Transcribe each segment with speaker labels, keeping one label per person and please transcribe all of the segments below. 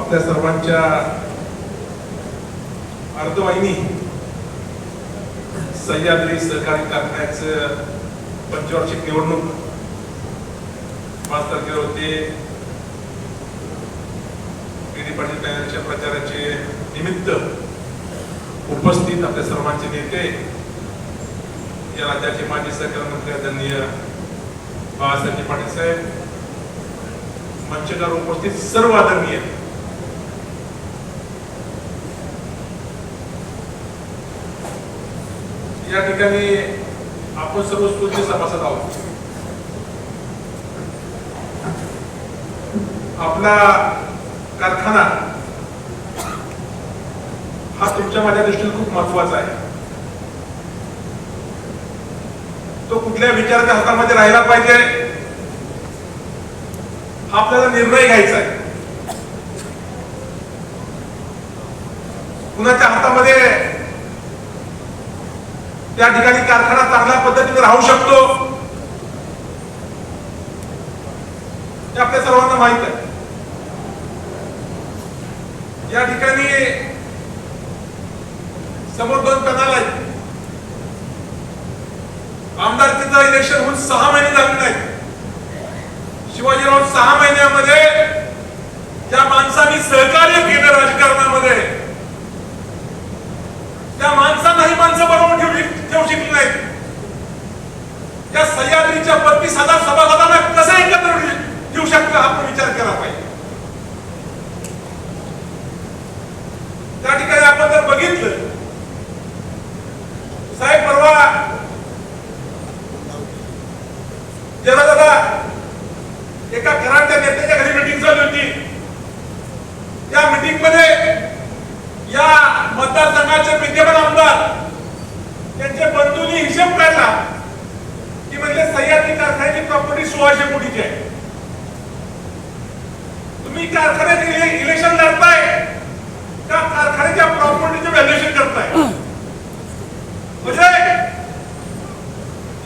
Speaker 1: आपल्या सर्वांच्या अर्धवाहिनी सह्याद्री सहकारी कारखान्याचं पंचवार्षिक निवडणूक पाच तारखेला होते. डी पाटील पॅनलच्या प्रचाराचे निमित्त उपस्थित आपल्या सर्वांचे नेते या राज्याचे माजी सहकार मंत्री आदरणीय बाळासाहेब पाटील साहेब मंचकार उपस्थित सर्व आदरणीय या ठिकाणी आपण सर्व स्कूलचे सभासद आहोत. आपला कारखाना हा तुमच्या माझ्या दृष्टीने खूप महत्त्वाचा आहे. तो कुठल्या विचाराच्या हातामध्ये राहिला पाहिजे. हा आपल्याला निर्णय घ्यायचा आहे. कुणाच्या हातामध्ये त्या ठिकाणी कारखाना चांगल्या पद्धतीने राहू शकतो. हे आपल्या सर्वांना माहीत आहे. या ठिकाणी समोर दोन कनाल आहेत. आमदारकीचं इलेक्शन होऊन सहा महिने झाले नाही शिवाजीराव सहा महिन्यामध्ये त्या माणसांनी सहकार्य केलं. शकतो आपण विचार केला पाहिजे. त्या ठिकाणी आपण जर बघितलं साहेब परवा जरा जरा एका घरातल्या नेत्याच्या घरी मिटिंग झाली होती. त्या मिटिंगमध्ये या मतदारसंघाचे विद्यमान आमदार त्यांच्या बंधूंनी हिशेब काढला की म्हणजे सह्याद्री कारखान्याची प्रॉपर्टी सोळाशे कोटीची आहे. तुम्ही कारखान्यात इलेक्शन लढताय. का कारखान्याच्या प्रॉपर्टीचे व्हॅल्युएशन करताय? म्हणजे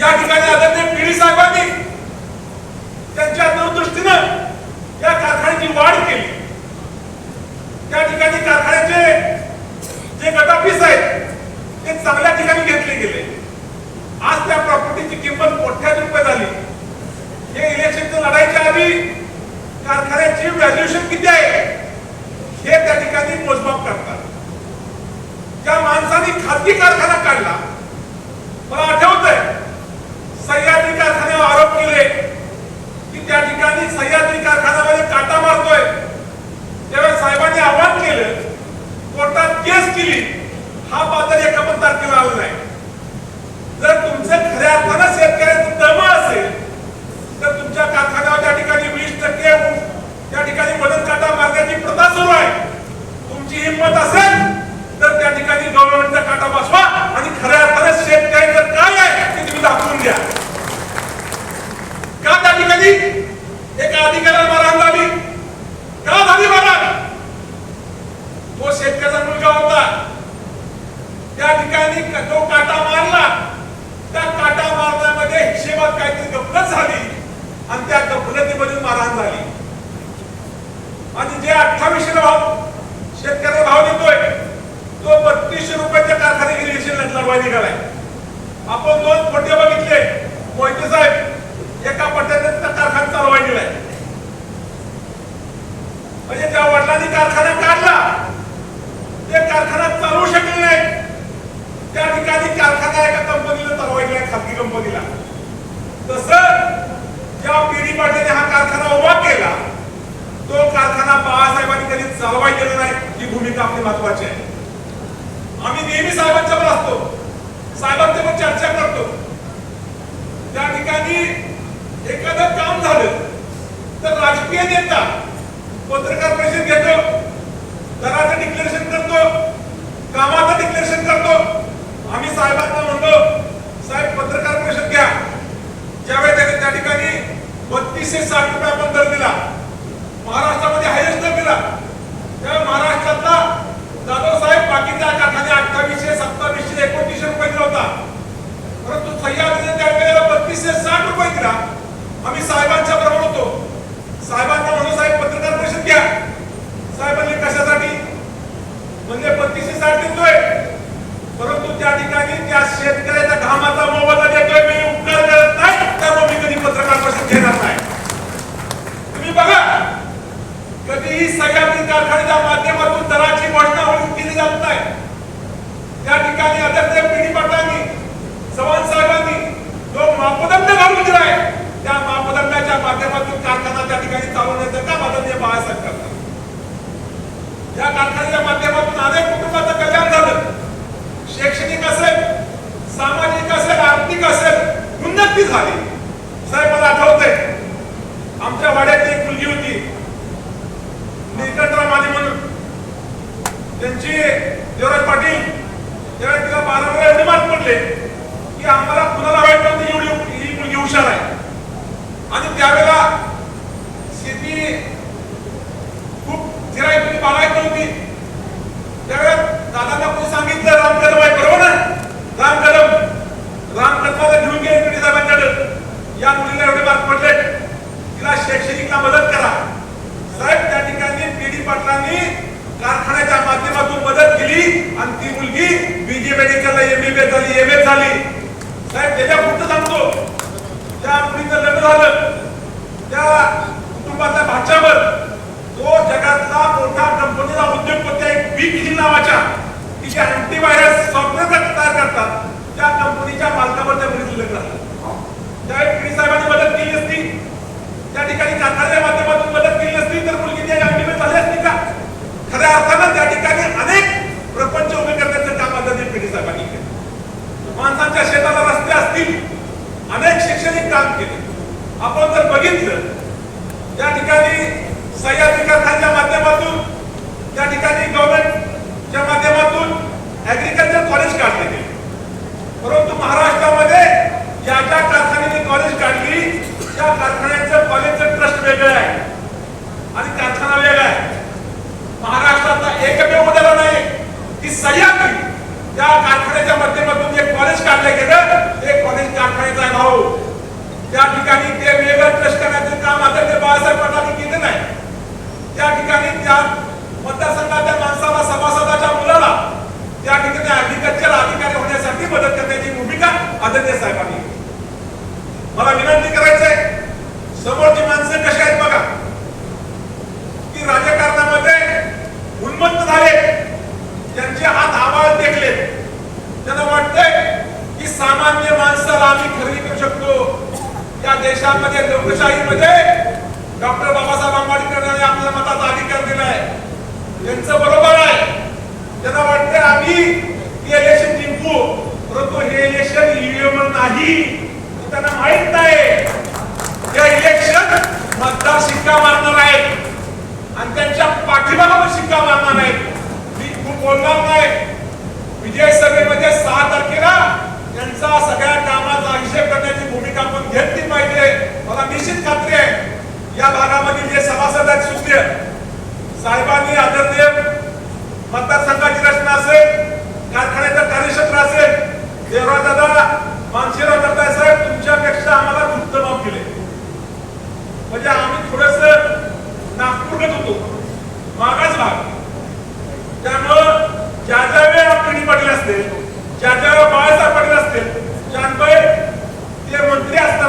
Speaker 1: या ठिकाणी आदरणीय पिढी साहेबांनी त्यांच्या दूरदृष्टीनं या कारखान्याची वाढ केली त्या ठिकाणी कारखान्याचे जे गटापीस आहेत ते चांगल्या ठिकाणी घेतले गेले आज त्या प्रॉपर्टीची किंमत कोट्याधी रुपये झाली हे इलेक्शनचं लढाईच्या आधी कारखान्याची व्हॅल्युएशन किती आहे हे त्या ठिकाणी मोजमाप करतात ज्या माणसाने खाजगी कारखाना काढला मला आठवत आहे सह्याद्री कारखान्यावर आरोप केले की त्या ठिकाणी सह्याद्री कारखान्यामध्ये काटा मारतोय त्यावेळेस साहेबांनी आव्हान केलं कोर्टात केस केली हा बाजार एका पण तारखेला आला नाही जर तुमचं खऱ्या अर्थानं शेतकऱ्याचं दम असेल तर तुमच्या कारखान्यावर त्या ठिकाणी वीस टक्के त्या ठिकाणी मदत काटा मारण्याची प्रथा सुरू आहे तुमची हिंमत असेल तर त्या ठिकाणी गव्हर्नमेंटचा काटा बसवा आणि खऱ्या अर्थानं शेतकऱ्याचं काय आहे ते तुम्ही दाखवून द्या का त्या ठिकाणी एका अधिकाऱ्याला मारहाण झाली का झाली मारहाण तो शेतकऱ्याचा मुलगा होता त्या ठिकाणी तो काटा मारला. त्या काटा मारण्यामध्ये हिशेबात काहीतरी गफलत झाली आणि त्या गफलतीमध्ये मारहाण झाली. आणि जे अठ्ठावीसशे भाव शेतकऱ्याला भाव देतोय तो बत्तीसशे रुपयाच्या कारखान्यात गेली लढवा निघालाय आपण दोन फोटे बघितले. मोहिते साहेब एका पट्ट्याने त्या कारखाना चालवाय गेलाय म्हणजे ज्या वडिलांनी कारखाना काढला ते कारखाना चालवू शकले नाही त्या ठिकाणी कारखाना एका कंपनीला चालवाय गेलाय खाजगी कंपनीला तसं ज्या पिढी पाटील हा कारखाना उभा केला तो कारखाना बाळासाहेबांनी कधी चालवाय गेला नाही ही भूमिका आपली महत्वाची आहे. आम्ही नेहमी साहेबांच्या वर असतो. साहेबांच्या चर्चा करतो. त्या ठिकाणी एखादं काम झालं तर राजकीय नेता पत्रकार परिषद घेतो दराचं डिक्लेरेशन करतो कामाचं डिक्लेरेशन करतो. आम्ही साहेबांना म्हणतो साहेब पत्रकार परिषद घ्या ज्यावेळी त्यांनी त्या ठिकाणी बत्तीसशे साठ रुपये आपण दर दिला महाराष्ट्रामध्ये हायेस्ट दर दिला त्या महाराष्ट्रातला जाधव साहेब बाकीच्या कारखाने अठ्ठावीसशे सत्तावीसशे एकोणतीसशे रुपये दिला होता परंतु सह्याद्रीने त्या वेळेला बत्तीसशे साठ रुपये दिला आम्ही साहेबांच्या बरोबर होतो साहेबांना म्हणून साहेब एकही सह्याद्री कारखान्याच्या माध्यमातून दराची वाढणं केली जात नाही त्या ठिकाणी आदरणीय पिढी पाटलांनी चव्हाण साहेबांनी जो मापदंड घालून दिलाय त्या मापदंडाच्या माध्यमातून कारखाना त्या ठिकाणी चालवण्याचं काम आदरणीय बाळासाहेब करतात या कारखान्याच्या माध्यमातून अनेक कुटुंबाचं कल्याण झालं. शैक्षणिक असेल सामाजिक असेल आर्थिक असेल उन्नती झाली. साहेब मला आठवतंय आमच्या वाड्यात एक मुलगी होती निकटराव माने म्हणून त्यांची देवराज पाटील त्यावेळेस तिला बारावीला एवढे मार्क पडले की आम्हाला कुणाला वाईट नव्हतं एवढी ही मुलगी हुशार आहे आणि त्यावेळेला शेती खूप चिराई बागायत नव्हती त्यावेळेस दादांना कोणी सांगितलं राम कदम आहे बरोबर ना राम कदम राम कदमाला घेऊन गेले पिढी साहेबांकडे या मुलीला एवढे मार्क पडले तिला शैक्षणिकला मदत करा साहेब त्या ठिकाणी पीडी पाटलांनी कारखान्याच्या माध्यमातून मदत केली आणि ती मुलगी बीजे मेडिकलला एमबीबीएस झाली एम एस झाली साहेब त्याच्या पुढचं सांगतो त्या मुलीचं लग्न झालं त्या कुटुंबाच्या भाच्यावर तो जगातला मोठा कंपनीचा उद्योगपती आहे बिग हिल नावाच्या की जे अँटीव्हायरस सॉफ्टवेअर तयार करतात त्या कंपनीच्या मालकावर त्या मुलीचं लग्न झालं त्यावेळी पिढी साहेबांनी मदत केली असती त्या ठिकाणी कारखान्याच्या माध्यमातून मदत केली असती तर मुलगी त्या अँटीव्हायरस झाली असती का खऱ्या अर्थानं त्या ठिकाणी अनेक प्रपंच उभे करण्याचं काम आदरणीय पिढी साहेबांनी केलं माणसांच्या शेताला रस्ते असतील अनेक शैक्षणिक काम केले आपण जर बघितलं त्या ठिकाणी सह्याद्री कारखान्याच्या माध्यमातून त्या ठिकाणी गव्हर्नमेंटच्या माध्यमातून ऍग्रिकल्चर कॉलेज काढले गेले परंतु महाराष्ट्रामध्ये ज्या ज्या कारखान्याने कॉलेज काढली त्या कारखान्याचं कॉलेजचं ट्रस्ट वेगळं आहे. आणि कारखाना वेगळा आहे. महाराष्ट्रातला एकमेव उदाहरण आहे की सह्याद्री. त्या कारखान्याच्या माध्यमातून जे कॉलेज काढलं गेलं ते कॉलेज कारखान्याचा आहे भाऊ. त्या ठिकाणी ते वेगळं ट्रस्ट करण्याचं काम आता ते बाळासाहेब पाटलांनी केलं नाही त्या ठिकाणी त्या मतदारसंघाच्या माणसाला सभासदाच्या मुलाला त्या ठिकाणी ऍग्रिकल्चर अधिकारी होण्यासाठी मदत करण्याची भूमिका आदरणीय साहेबांनी घेतली. मला विनंती करायची आहे समोरची माणसं कशी आहेत बघा की राजकारणामध्ये उन्मत्त झाले त्यांचे हात आवाज देखले त्यांना वाटतंय की सामान्य माणसाला आम्ही खरेदी करू शकतो या देशामध्ये लोकशाहीमध्ये डॉक्टर बाबासाहेब आंबेडकर यांनी आपल्याला मताचा अधिकार दिलाय. त्यांचं बरोबर आहे. त्यांना वाटतंय आम्ही इलेक्शन जिंकू परंतु हे इलेक्शन ईव्हीएम नाही. त्यांना माहीत नाही. या इलेक्शन मतदार शिक्का मारणार आहेत. आणि त्यांच्या पाठीमाला पण शिक्का मारणार आहेत. मी खूप बोलणार नाही. विजय सभेमध्ये सहा तारखेला त्यांचा सगळ्या कामाचा हिशेब करण्याची भूमिका आपण घेतली. पाहिजे मला निश्चित खात्री आहे या भागामधील जे सभासद आहेत सुज्ञ साहेबांनी आदरणीय मतदारसंघाची रचना असेल कारखान्याचं कार्यक्षेत्र असेल देवराज दादा मानशीराव करताय साहेब तुमच्यापेक्षा आम्हाला उत्तम केले म्हणजे आम्ही थोडस नागपूरगत होतो मागाच भाग. त्यामुळं ज्या ज्या वेळेला पिढी पडले असते ज्या ज्या वेळेला बाळासाहेब पडले असते जानबाई ते मंत्री असतात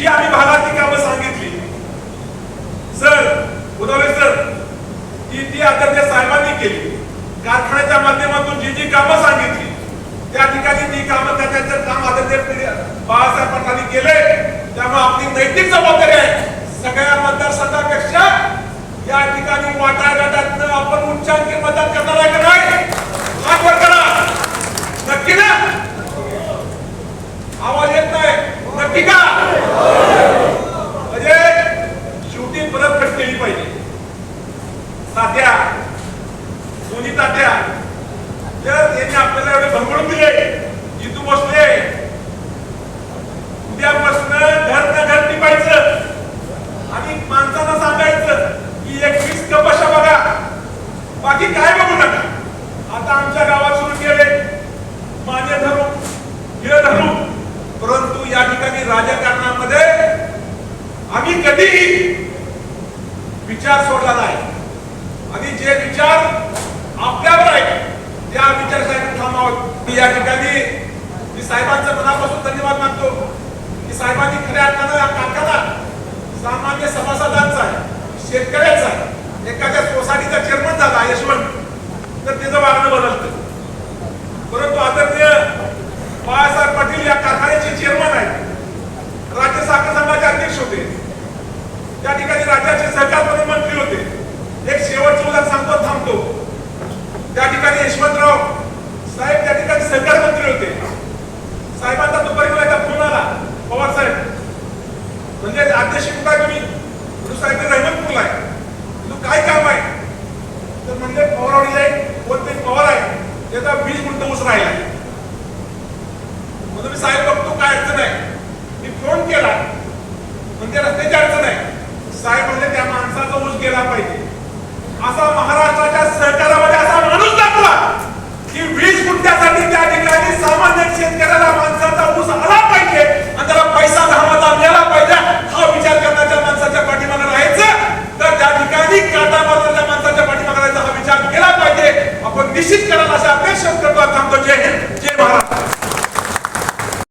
Speaker 1: जी आम्ही भागातली कामं सांगितली. सर उदावे सर ती ती आदरणीय साहेबांनी केली. कारखान्याच्या माध्यमातून जी जी कामं सांगितली त्या ठिकाणी ती कामं त्याच्या काम आता पिढी- बाळासाहेब पाटलांनी केले त्यामुळे आपली नैतिक जबाबदारी आहे. सगळ्या मतदारसंघापेक्षा या ठिकाणी वाटा आपण उच्चांकी मतदान करणार आहे का नाही हात वर करा नक्की ना आवाज येत नाही नक्की का म्हणजे शेवटी परतफेड केली पाहिजे तात्या दोन्ही तात्या जर यांनी आपल्याला एवढे भंगळून दिले जितू बसले उद्यापासून घर न घर टिपायचं आणि माणसांना सांगायचं की एकवीस कपशा बघा. बाकी काय बघू नका. आता आमच्या गावात सुरू केले. माझे धरू हे धरू. परंतु या ठिकाणी राजकारणामध्ये आम्ही कधीही विचार सोडला नाही. आणि जे विचार आपल्यावर आहेत त्या विचारासाठी थांबावं. या ठिकाणी मी साहेबांचं मनापासून धन्यवाद मानतो. की साहेबांनी खऱ्या अर्थानं कारखाना सामान्य सभासदांचा आहे शेतकऱ्याचा आहे. एखाद्या सोसायटीचा चेअरमन झाला यशवंत. तर त्याचं वागणं बदल म्हणजे अध्यक्ष शिकता आहे तुम्ही गुरु साहेब रहमतपूरला आहे. तुझं काय काम आहे? तर म्हणजे पवारवाडीला एक कोणते पवार आहे त्याचा वीज गुंत उसर राहिला म्हणून मी साहेब बघतो काय अडचण आहे. मी फोन केला. म्हणजे रस्त्याची अडचण आहे. साहेब म्हणजे त्या माणसाचा ऊस गेला पाहिजे. असा महाराष्ट्राच्या